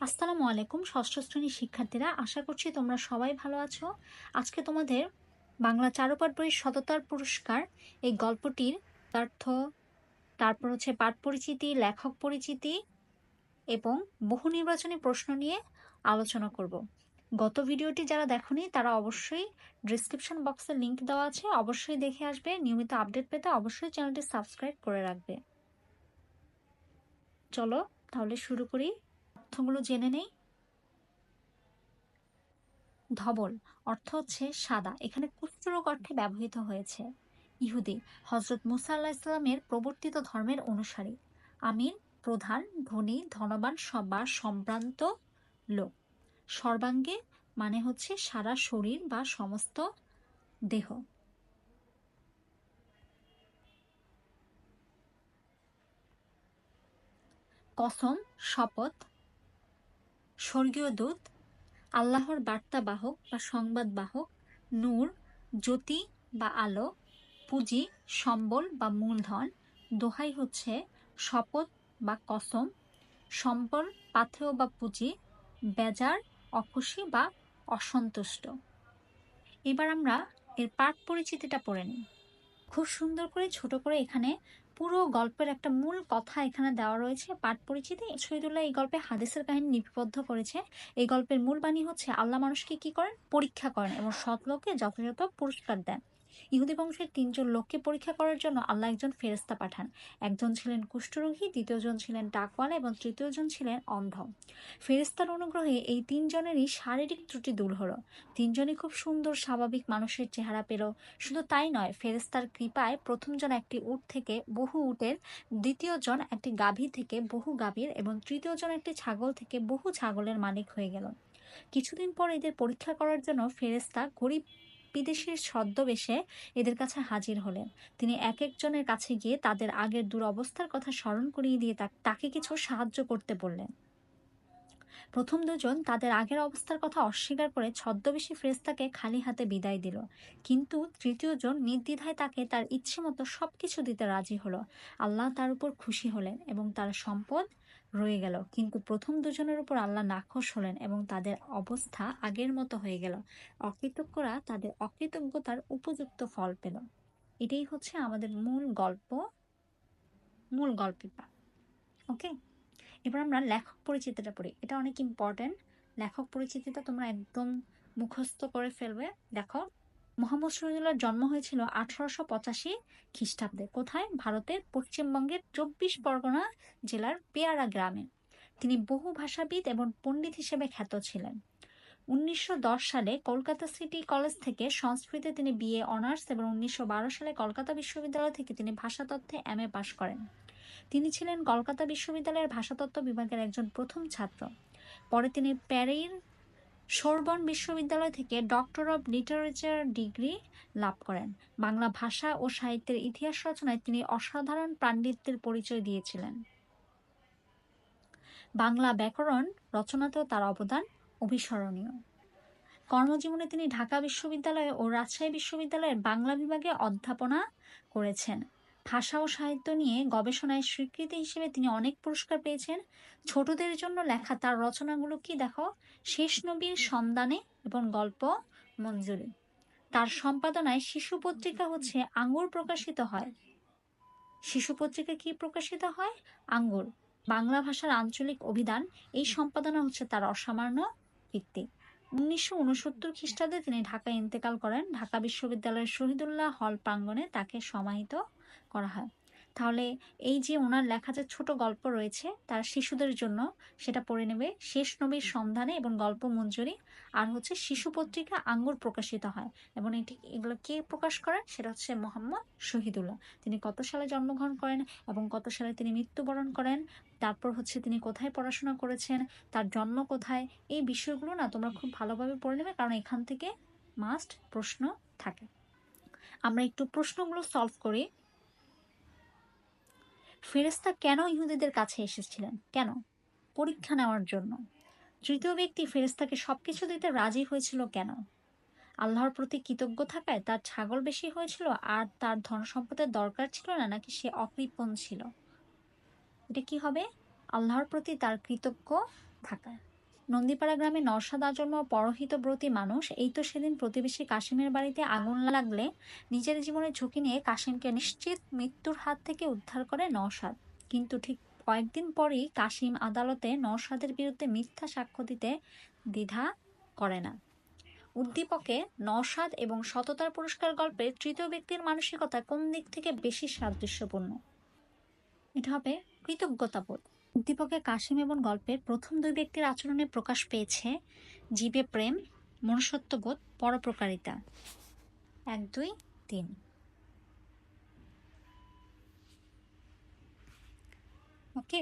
আসসালামু আলাইকুম, ষষ্ঠ শ্রেণির শিক্ষার্থীরা। আশা করছি তোমরা সবাই ভালো আছো। আজকে তোমাদের বাংলা চারুপাঠ বইয়ের সততার পুরস্কার। এই গল্পটির অর্থ, তারপর হচ্ছে পাঠ পরিচিতি, লেখক পরিচিতি এবং বহু নির্বাচনী প্রশ্ন নিয়ে আলোচনা করব। গত ভিডিওটি যারা দেখনি, তারা অবশ্যই ডিসক্রিপশন বক্সে লিংক দেওয়া আছে। অবশ্যই দেখে আসবে। নিয়মিত আপডেট পেতে অবশ্যই চ্যানেলটি সাবস্ক্রাইব করে রাখবে। চলো তাহলে শুরু করি। অর্থগুলো জেনে নেই? ধবল, অর্থ হচ্ছে সাদা। এখানে কুষ্ঠরোগ অর্থে ব্যবহৃত হয়েছে। ইহুদি হজরত মুসা আল্লাহ ইসলামের প্রবর্তিত ধর্মের অনুসারী। আমির প্রধান, ধনী, ধনবান বা সম্ভ্রান্ত লোক। সর্বাঙ্গে মানে হচ্ছে সারা শরীর বা সমস্ত দেহ। কসম, শপথ স্বর্গীয় দূত, আল্লাহর বার্তা বাহক বা সংবাদ বাহক, নূর, জ্যোতি বা আলো, পুঁজি, সম্বল বা মূলধন, দোহাই হচ্ছে শপথ বা কসম সম্বল পাথেয় বা পুঁজি, বেজার, অখুশি বা অসন্তুষ্ট। এবার আমরা এর পাঠ পরিচিতিটা পড়ে নিই। খুব সুন্দর করে ছোট করে এখানে পুরো গল্পের একটা মূল কথা এখানে দেওয়া রয়েছে। পাঠ পরিচিতি শহীদুল্লাহ এই গল্পে হাদিসের কাহিনী লিপিবদ্ধ করেছে। এই গল্পের মূল বাণী হচ্ছে, আল্লাহ মানুষকে কি করেন? পরীক্ষা করেন এবং সৎ লোকে যথাযথ পুরস্কার দেন। ইহুদি বংশের তিনজন লোককে পরীক্ষা করার জন্য আল্লাহ একজন ফেরেস্তা পাঠান। একজন ছিলেন কুষ্ঠরোগী, দ্বিতীয়জন ছিলেন ডাকওয়ালা এবং তৃতীয়জন ছিলেন অন্ধ। ফেরেস্তার অনুগ্রহে এই তিনজনেরই শারীরিক ত্রুটি দূর হলো। তিনজনই খুব সুন্দর, স্বাভাবিক মানুষের চেহারা পেল। শুধু তাই নয় ফেরেস্তার কৃপায় প্রথমজন একটি উট থেকে বহু উটের, দ্বিতীয়জন একটি গাভী থেকে বহু গাভীর এবং তৃতীয়জন একটি ছাগল থেকে বহু ছাগলের মালিক হয়ে গেল। কিছুদিন পর এদের পরীক্ষা করার জন্য ফেরেস্তা গরিব বিদেশির ছদ্মবেশে এদের কাছে হাজির হলেন। তিনি এক একজনের কাছে গিয়ে তাদের আগের দুরবস্থার কথা স্মরণ করিয়ে দিয়ে তাকে কিছু সাহায্য করতে বললেন। প্রথম দুজন তাদের আগের অবস্থার কথা অস্বীকার করে ছদ্মবেশী ফ্রেস্তাকে খালি হাতে বিদায় দিল। কিন্তু তৃতীয়জন নির্দ্বিধায় তাকে তার ইচ্ছে মতো সব কিছু দিতে রাজি হলো। আল্লাহ তার উপর খুশি হলেন এবং তার সম্পদ রয়ে গেল। কিন্তু প্রথম দুজনের উপর আল্লাহ নাখোশ হলেন এবং তাদের অবস্থা আগের মতো হয়ে গেল। অকৃতজ্ঞরা তাদের অকৃতজ্ঞতার উপযুক্ত ফল পেল। এটাই হচ্ছে আমাদের মূল গল্প, মূল গল্পটা ওকে? এবার আমরা লেখক পরিচিতিটা পড়ি। এটা অনেক ইম্পর্টেন্ট লেখক পরিচিতিটা তোমরা একদম মুখস্থ করে ফেলবে। দেখো মোহাম্মদ শহীদুল্লাহর জন্ম হয়েছিল আঠারোশো পঁচাশি খ্রিস্টাব্দে, কোথায়? ভারতের পশ্চিমবঙ্গের চব্বিশ পরগনা জেলার পেয়ারা গ্রামে। তিনি বহু ভাষাবিদ এবং পণ্ডিত হিসেবে খ্যাত ছিলেন। উনিশশো দশ সালে কলকাতা সিটি কলেজ থেকে সংস্কৃতে তিনি বিএ অনার্স এবং উনিশশো বারো সালে কলকাতা বিশ্ববিদ্যালয় থেকে তিনি ভাষাতত্ত্বে এম এ পাশ করেন। তিনি ছিলেন কলকাতা বিশ্ববিদ্যালয়ের ভাষাতত্ত্ব বিভাগের একজন প্রথম ছাত্র। পরে তিনি প্যারির সোরবন বিশ্ববিদ্যালয় থেকে ডক্টর অব লিটারেচার ডিগ্রি লাভ করেন। বাংলা ভাষা ও সাহিত্যের ইতিহাস রচনায় তিনি অসাধারণ পাণ্ডিত্যের পরিচয় দিয়েছিলেন। বাংলা ব্যাকরণ রচনাতেও তার অবদান অভিস্মরণীয় কর্মজীবনে তিনি ঢাকা বিশ্ববিদ্যালয় ও রাজশাহী বিশ্ববিদ্যালয়ের বাংলা বিভাগে অধ্যাপনা করেছেন। ভাষা ও সাহিত্য নিয়ে গবেষণায় স্বীকৃতি হিসেবে তিনি অনেক পুরস্কার পেয়েছেন। ছোটদের জন্য লেখা তার রচনাগুলো কি দেখো? শেষ নবীর সন্ধানে এবং গল্প মঞ্জুরি। তার সম্পাদনায় শিশু পত্রিকা হচ্ছে আঙ্গুর প্রকাশিত হয়। শিশু পত্রিকা কি প্রকাশিত হয়? আঙ্গুর, বাংলা ভাষার আঞ্চলিক অভিধান। এই সম্পাদনা হচ্ছে তার অসামান্য ভিত্তি। উনিশশো উনসত্তর খ্রিস্টাব্দে তিনি ঢাকায় ইন্তেকাল করেন। ঢাকা বিশ্ববিদ্যালয়ের শহীদুল্লাহ হল প্রাঙ্গণে তাকে সমাহিত করা হয়। তাহলে এই যে ওনার লেখা যে ছোট গল্প রয়েছে, তার শিশুদের জন্য সেটা পড়ে নেবে। শেষ নবীর সন্ধানে এবং গল্প মঞ্জুরি আর হচ্ছে শিশু পত্রিকা আঙ্গুর প্রকাশিত হয়। এবং এটি এগুলো কে প্রকাশ করেন? সেটা হচ্ছে মোহাম্মদ শহীদুল্লাহ। তিনি কত সালে জন্মগ্রহণ করেন এবং কত সালে তিনি মৃত্যুবরণ করেন? তারপর হচ্ছে তিনি কোথায় পড়াশোনা করেছেন? তার জন্ম কোথায়? এই বিষয়গুলো না তোমরা খুব ভালোভাবে পড়ে নেবে কারণ এখান থেকে মাস্ট প্রশ্ন থাকে। আমরা একটু প্রশ্নগুলো সলভ করি। ফেরেস্তা কেন ইহুদিদের কাছে এসেছিলেন? কেন? পরীক্ষা নেওয়ার জন্য। তৃতীয় ব্যক্তি ফেরেস্তাকে সব কিছু দিতে রাজি হয়েছিল কেন? আল্লাহর প্রতি কৃতজ্ঞ থাকায় তার ছাগল বেশি হয়েছিল আর তার ধন সম্পদের দরকার ছিল না, নাকি সে অকৃপণ ছিল? এটা কি হবে? আল্লাহর প্রতি তার কৃতজ্ঞ থাকায়। নন্দীপাড়া গ্রামে নরসাদ আজন্ম পরহিতব্রতী মানুষ। এই তো সেদিন প্রতিবেশী কাশিমের বাড়িতে আগুন লাগলে নিজের জীবনের ঝুঁকি নিয়ে কাশিমকে নিশ্চিত মৃত্যুর হাত থেকে উদ্ধার করে নওশাদ কিন্তু ঠিক কয়েকদিন পরই কাশিম আদালতে নওশাদের বিরুদ্ধে মিথ্যা সাক্ষ্য দিতে দ্বিধা করে না। উদ্দীপকে নওশাদ এবং সততার পুরস্কার গল্পের তৃতীয় ব্যক্তির মানসিকতা কোন দিক থেকে বেশি সাদৃশ্যপূর্ণ? এটা হবে কৃতজ্ঞতাবোধ। উদ্দীপকে কাশিম এবং গল্পের প্রথম দুই ব্যক্তির আচরণে প্রকাশ পেয়েছে জীবে প্রেম মনুষ্যত্ববোধ পরপ্রকারিতা এক, দুই, তিন। ওকে?